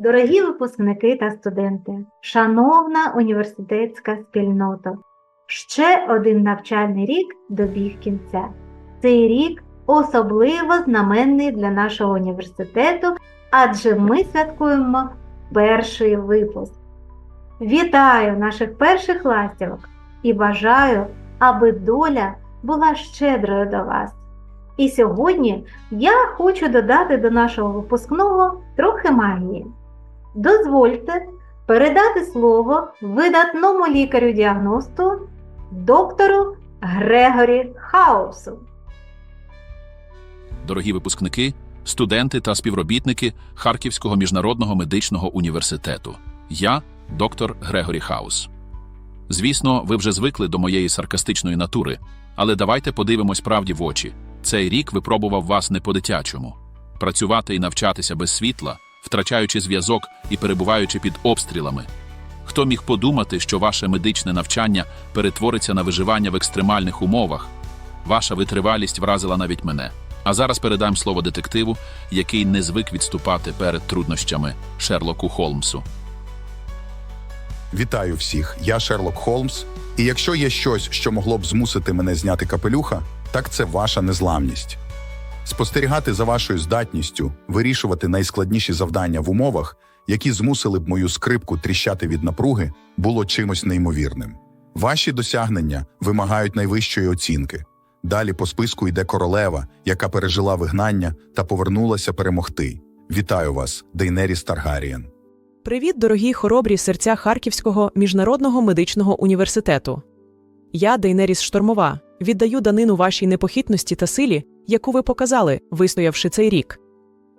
Дорогі випускники та студенти, шановна університетська спільнота, ще один навчальний рік добіг кінця. Цей рік особливо знаменний для нашого університету, адже ми святкуємо перший випуск. Вітаю наших перших ластівок і бажаю, аби доля була щедрою до вас. І сьогодні я хочу додати до нашого випускного трохи магії. Дозвольте передати слово видатному лікарю-діагносту доктору Грегорі Хаусу. Дорогі випускники, студенти та співробітники Харківського міжнародного медичного університету. Я доктор Грегорі Хаус. Звісно, ви вже звикли до моєї саркастичної натури, але давайте подивимось правді в очі. Цей рік випробував вас не по-дитячому. Працювати і навчатися без світла, втрачаючи зв'язок і перебуваючи під обстрілами. Хто міг подумати, що ваше медичне навчання перетвориться на виживання в екстремальних умовах? Ваша витривалість вразила навіть мене. А зараз передам слово детективу, який не звик відступати перед труднощами Шерлоку Холмсу. Вітаю всіх, я Шерлок Холмс. І якщо є щось, що могло б змусити мене зняти капелюха, так це ваша незламність. Спостерігати за вашою здатністю вирішувати найскладніші завдання в умовах, які змусили б мою скрипку тріщати від напруги, було чимось неймовірним. Ваші досягнення вимагають найвищої оцінки. Далі по списку йде королева, яка пережила вигнання та повернулася перемогти. Вітаю вас, Дейнеріс Таргарієн. Привіт, дорогі хоробрі серця Харківського міжнародного медичного університету. Я, Дейнеріс Штормова, віддаю данину вашій непохитності та силі, яку ви показали, вистоявши цей рік.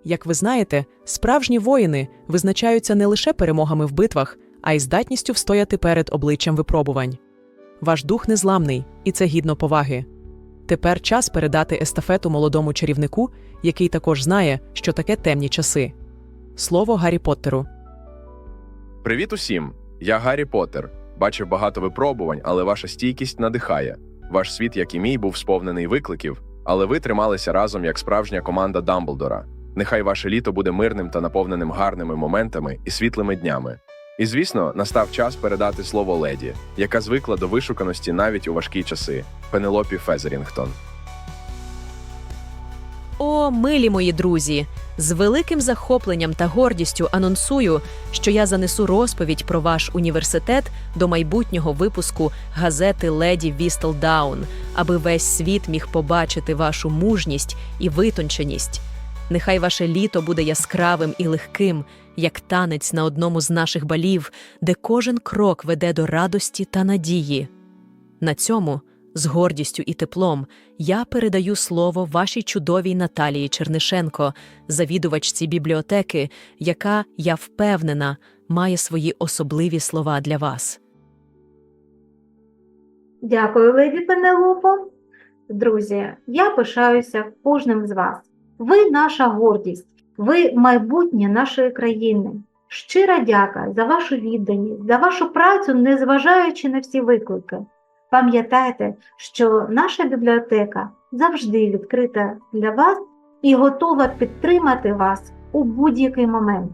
Як ви знаєте, справжні воїни визначаються не лише перемогами в битвах, а й здатністю встояти перед обличчям випробувань. Ваш дух незламний, і це гідно поваги. Тепер час передати естафету молодому чарівнику, який також знає, що таке темні часи. Слово Гаррі Поттеру. Привіт усім! Я Гаррі Поттер. Бачив багато випробувань, але ваша стійкість надихає. Ваш світ, як і мій, був сповнений викликів, але ви трималися разом як справжня команда Дамблдора. Нехай ваше літо буде мирним та наповненим гарними моментами і світлими днями. І звісно, настав час передати слово леді, яка звикла до вишуканості навіть у важкі часи Пенелопі Фезерінгтон. О, милі мої друзі! З великим захопленням та гордістю анонсую, що я занесу розповідь про ваш університет до майбутнього випуску газети Леді Вістелдаун, аби весь світ міг побачити вашу мужність і витонченість. Нехай ваше літо буде яскравим і легким, як танець на одному з наших балів, де кожен крок веде до радості та надії. На цьому з гордістю і теплом я передаю слово вашій чудовій Наталії Чернишенко, завідувачці бібліотеки, яка, я впевнена, має свої особливі слова для вас. Дякую, леді Пенелопо. Друзі, я пишаюся кожним з вас. Ви наша гордість, ви майбутнє нашої країни. Щира дяка за вашу відданість, за вашу працю, незважаючи на всі виклики. Пам'ятайте, що наша бібліотека завжди відкрита для вас і готова підтримати вас у будь-який момент.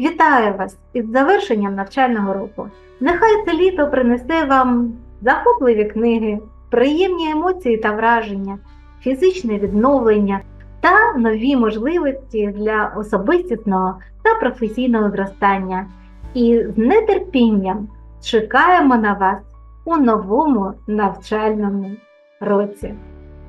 Вітаю вас із завершенням навчального року. Нехай це літо принесе вам захопливі книги, приємні емоції та враження, фізичне відновлення та нові можливості для особистісного та професійного зростання. І з нетерпінням чекаємо на вас у новому навчальному році.